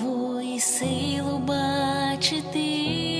славу і силу бачити.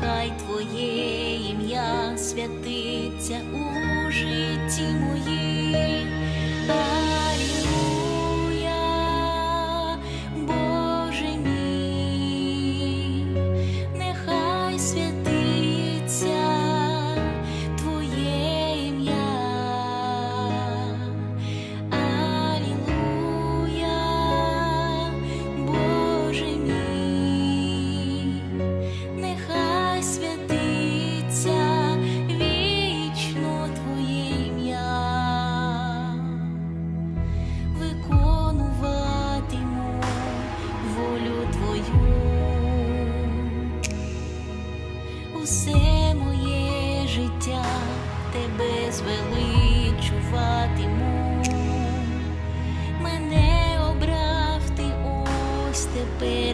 нехай твоє ім'я святиться у житті. моїй.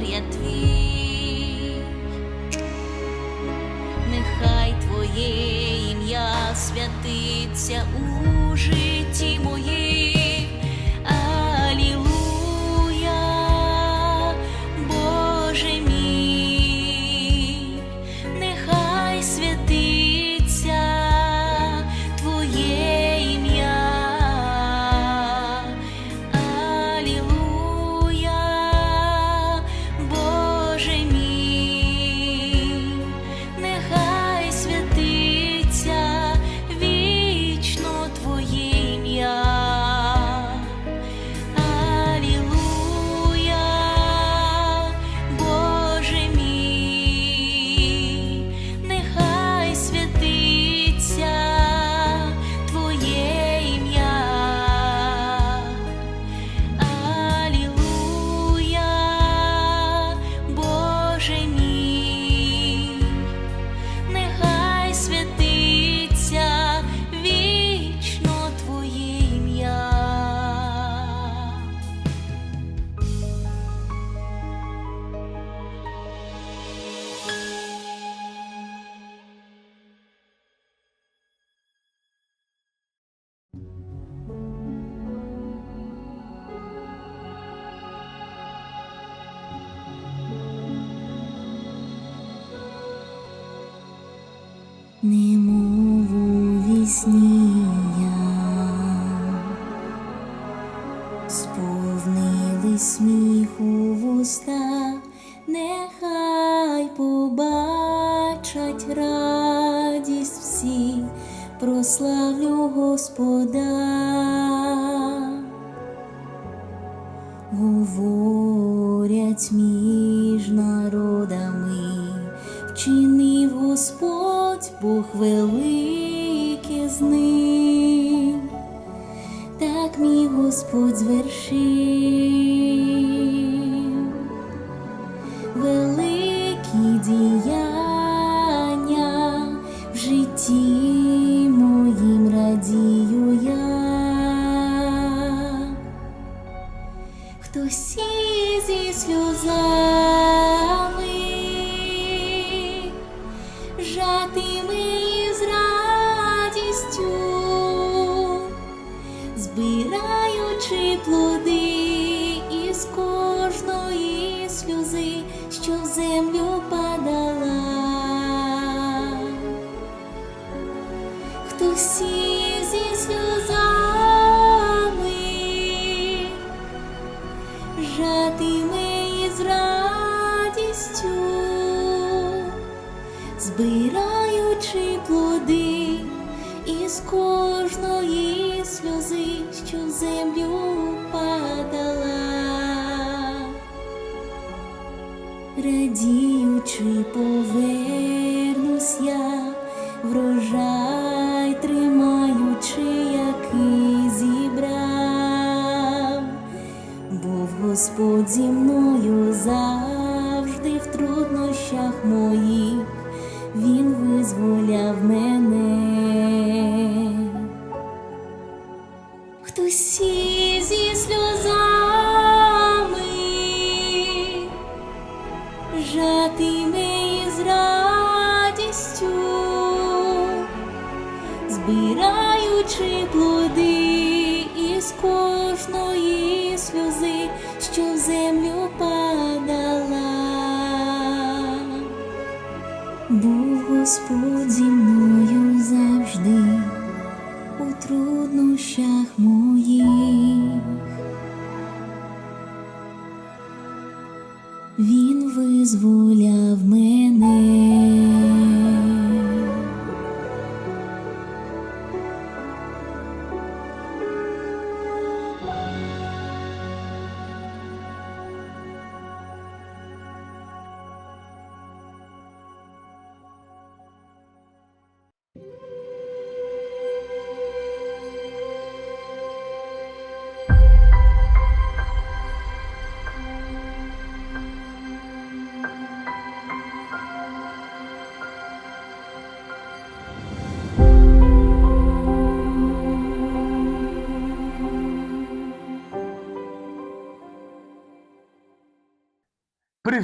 Я твій. Нехай твоє ім'я святиться у житті моїм. Немов у вісні я сповнили сміху вуста, нехай побачать радість всі, прославлю Господа. Говорять Господь звершив збираючи плоди із кожної сльози, що в землю падала, радіючи повернусь я, врожай тримаючи, який зібрав. Був Господь зі мною завжди в труднощах моїх, визволяв мене. Хтось зі сльозами жатиме із радістю, збираючи плоди із кожної сльози, що в землю падала. Господь зі мною завжди. У труднощах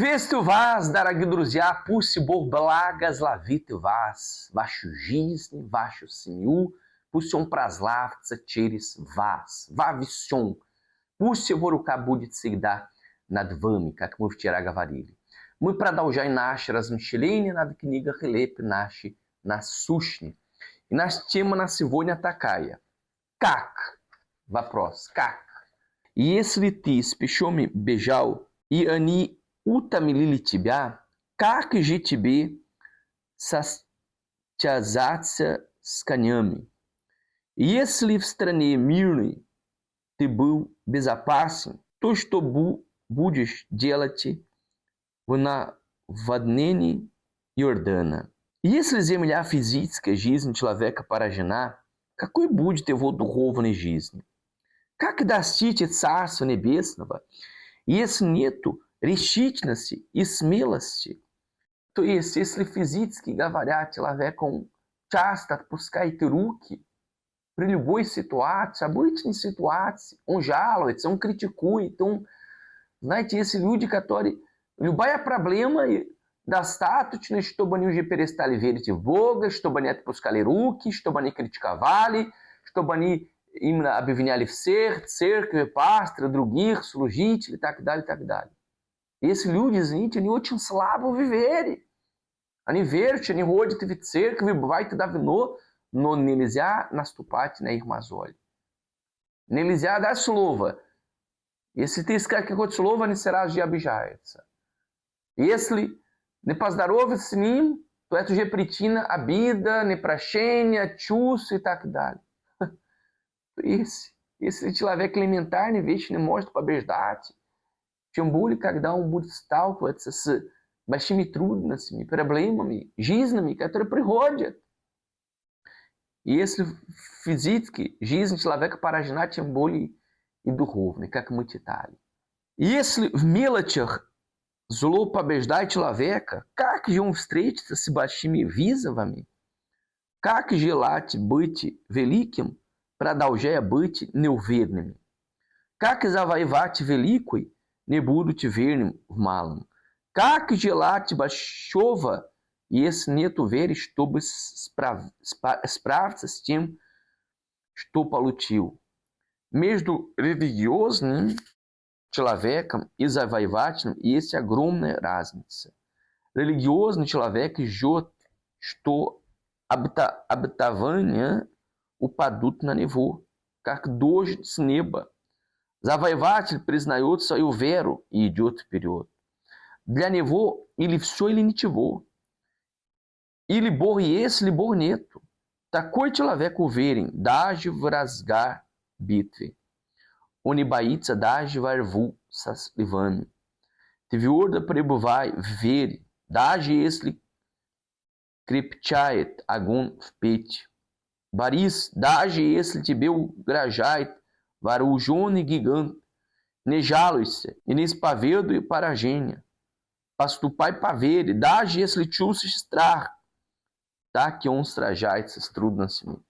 Приветствую вас, дорогие друзья! Пусть Бог благословит вас, вашу жизнь, вашу семью. Пусть Он прославится через вас, во всем. Пусть Его рука будет всегда над вами, как мы вчера говорили. Мы продолжаем наши размышления над книгой Хлеб наши насущные. И наша тема на сегодня такая. Как? Вопрос. Как? Если ты с пешами бежал, и они утомили тебя, как же тебе состязаться с конями? Если в стране мирной ты был безопасен, то что будешь делать в наводнении Иордана? Если земля физическая, жизнь человека поражена, какой будет его духовная жизнь? Как достичь Царства Небесного, если нету решительности и смелости? То есть, если физически говоря, человеком часто отпускает руки при любой ситуации, обычной ситуации, он жалуется, он критикует, он, знаете, есть люди, которые, любая проблема достаточно, чтобы они уже перестали верить в Бога, чтобы они отпускали руки, чтобы они критиковали, чтобы они именно обвиняли всех, церкви, пастора, других, служителей и так далее, и так далее. И эти люди, извините, они очень слабо в вере. Они верят, они ходят в церковь, бывает давно, но нельзя наступать на их мозоль. Нельзя дать слово. Если ты скажешь какое-то слово, они сразу же обижаются. Если не поздороваться с ним, то это уже причина обида, непрощения, чувств и так далее. Если, если человек элементарный вещь не может побеждать, тем более, когда он будет сталкиваться с большими трудностями, проблемами, жизнями, которые приходят. И если физически жизнь человека поражена, тем более и духовной, как мы читали. Если в мелочах зло побеждает человека, как же он встретится с большими вызовами? Как желать быть великим, продолжая быть неуверенным? Как завоевать великой, не будучи верным в малом? Как желать большого, если нет веры, чтобы справиться с тем, что получил? Между религиозным человеком и завоевателем есть огромная разница. Религиозный человек ждет, что обетования упадут на него, как дождь с неба. Завоеватель признает свою веру и идет вперед. Для него или все, или ничего. Или Бог есть, или Бог нету. Такой человек уверен даже в разгар битвы. Он не боится даже varvu sa livами. Твердо пребывай в вере, даже если крепчает огонь в печи. Борис, даже если тебе угрожает вооруженный гигант, не жалуйся и не исповедуй поражение. Поступай по вере, даже если чувствуешь страх, так и он сражается с трудностями.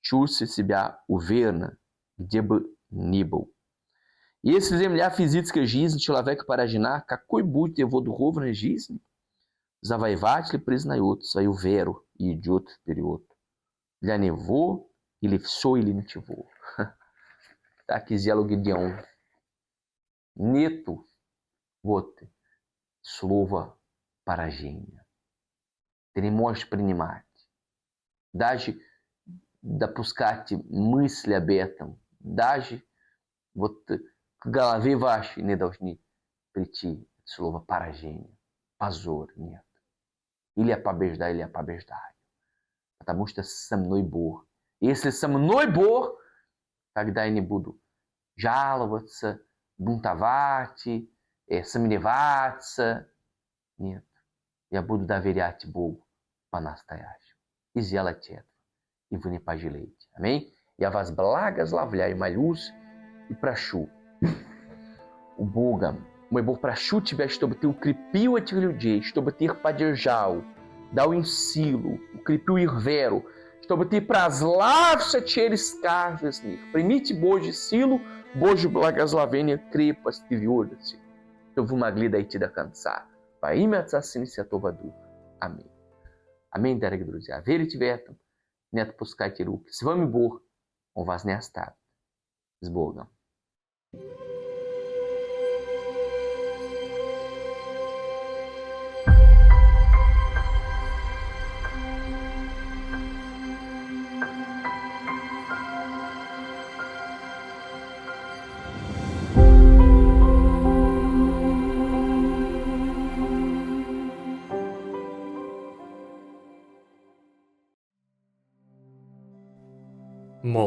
Чувствуй себя уверенно, где бы ни был. Если земля физическая жизнь человека поражена, какой будет его духовная жизнь? Завоеватель признает свою веру и идет вперед. Для него или все, или ничего. Так и сделал Гедеон. Нету вот слова поражения. Ты не можешь принимать. Даже допускать мысли об этом. Даже вот к голове вашей не должны прийти слово поражение, позор, нет. Или я побеждаю, или я побеждаю. Потому что со мной Бог. И если со мной Бог, Kagdaini Budo Jalavatsa, Buntavati, é, e a Yabudo Daveriati Bogo, Panastayashi, Iziala Tietva, Ivunipagileite. Amém? E avas blagas lavlhai malhus e prachu. O Bogam, o Ebor prachu tiveste obter o cripio atirludê, estou obter padirjal, dá o ensilo, o cripio irvero, их поддержал, дал им силу, укрепил их веру, чтобы Ты прослався через каждый из них. Примите Божью силу, Божье благословение, крепость и твердость. чтобы вы могли дойти до конца. Во имя Отца, Сына и Святого Духа. Аминь. Аминь, дорогие друзья. Верите в это? Не отпускайте руки. С вами Бог. Он вас не оставит. С Богом.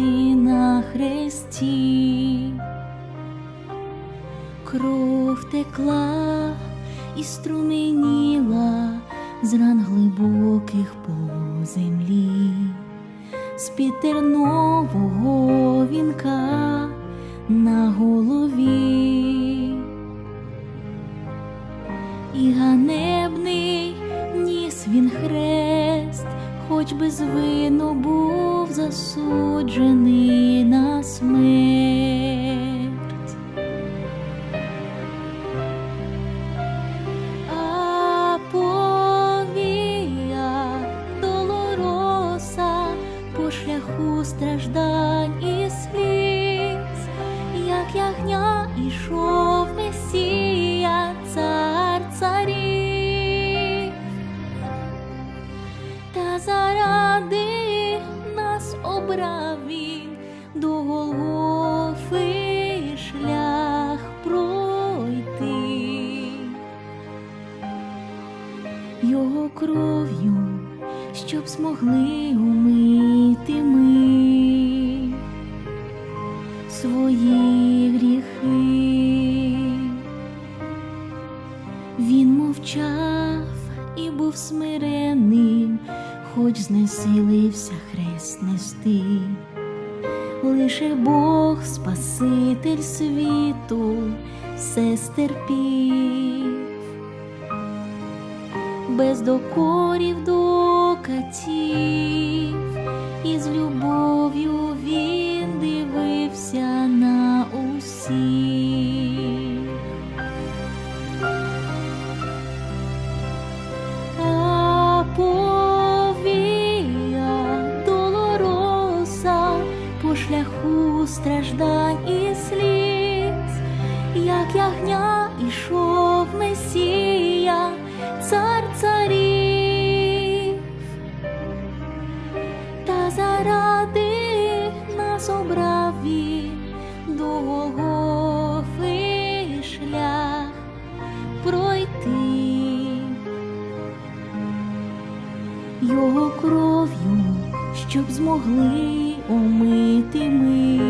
вмерти на хресті. Кров текла і струменіла з ран глибоких по землі, з під тернового вінка на голові. І ганебний ніс він хрест, хоч безвинно був засуджений на смерть. Спаситель світу, все стерпів без докорів до катів, і з любов'ю він щоб умити ми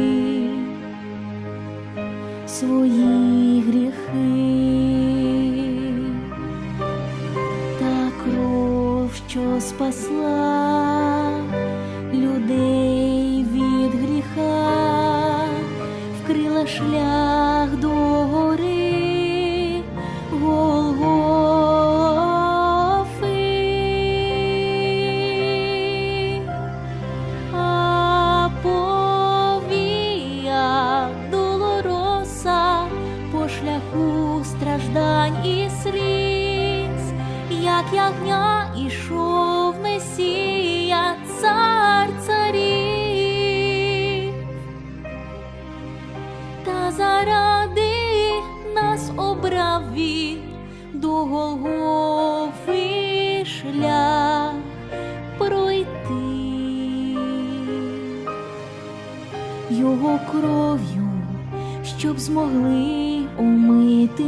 свої гріхи. Та кров, що спасла шляху страждань і сліз, як ягня ішов Месія, цар царів, та заради нас обрав він до Голгофи шлях пройти. Його кров'ю, щоб змогли омити